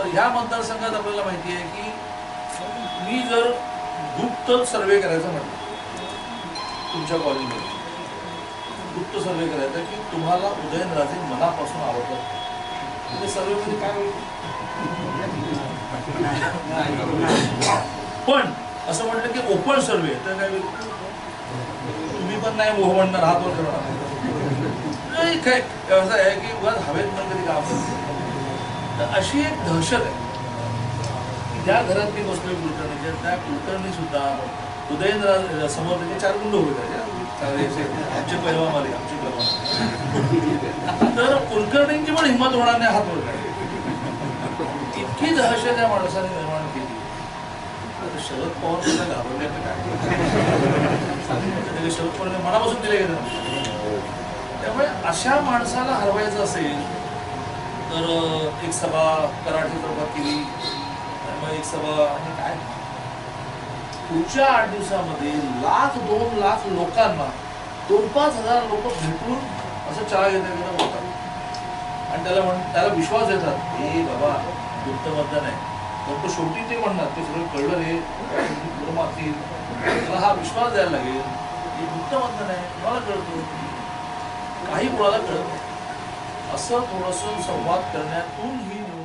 तर ह्या मतदारसंघात आपल्याला माहिती आहे की मी जर गुप्त सर्वे करायचं म्हटलं तुमच्या कॉलनीमध्ये गुप्त सर्वे करायचा की तुम्हाला उदयनराजे मनापासून आवडतात. म्हणजे सर्वेमध्ये म्हणजे काय? पण असं म्हटलं की ओपन सर्वे तर काय तुम्ही पण नाही मोह म्हणणार हात वर करणार नाही काय असं आहे की उगाच हवेत पण कधी काम तर अशी एक दहशत आहे. की ज्या घरात मी बसलोय कुलकर्णीच्या त्या कुलकर्णी सुद्धा उदयनराज समोर त्याचे चार गुंड उभे आमचे पैलवान आले आमचे पैलवान तर कुलकर्णींची पण हिंमत होणार नाही हात वर इतकी दहशत या माणसाने निर्माण केली. शरद पवार सुद्धा घाबरले तर काय? शरद पवार मनापासून दिले गेले. त्यामुळे अशा माणसाला हरवायचं असेल तर एक सभा कराठी प्रभात केली. आणि मग एक सभा आणि काय? पुढच्या आठ दिवसामध्ये लाख दोन लाख लोकांना दोन पाच हजार लोक भेटून असं चहा घेता घेता बोलतात. आणि त्याला म्हण त्याला विश्वास देतात हे बाबा गुप्त मतदान आहे. फक्त तो शेवटी ते म्हणणार ते सगळं कळलं रे. मुलं त्याला हा विश्वास द्यायला लागेल हे गुप्त मतदान आहे. मला कळतो? काही कोणाला कळत नाही. ասա, որ ասում սա վատ կնեն, ուն հին ու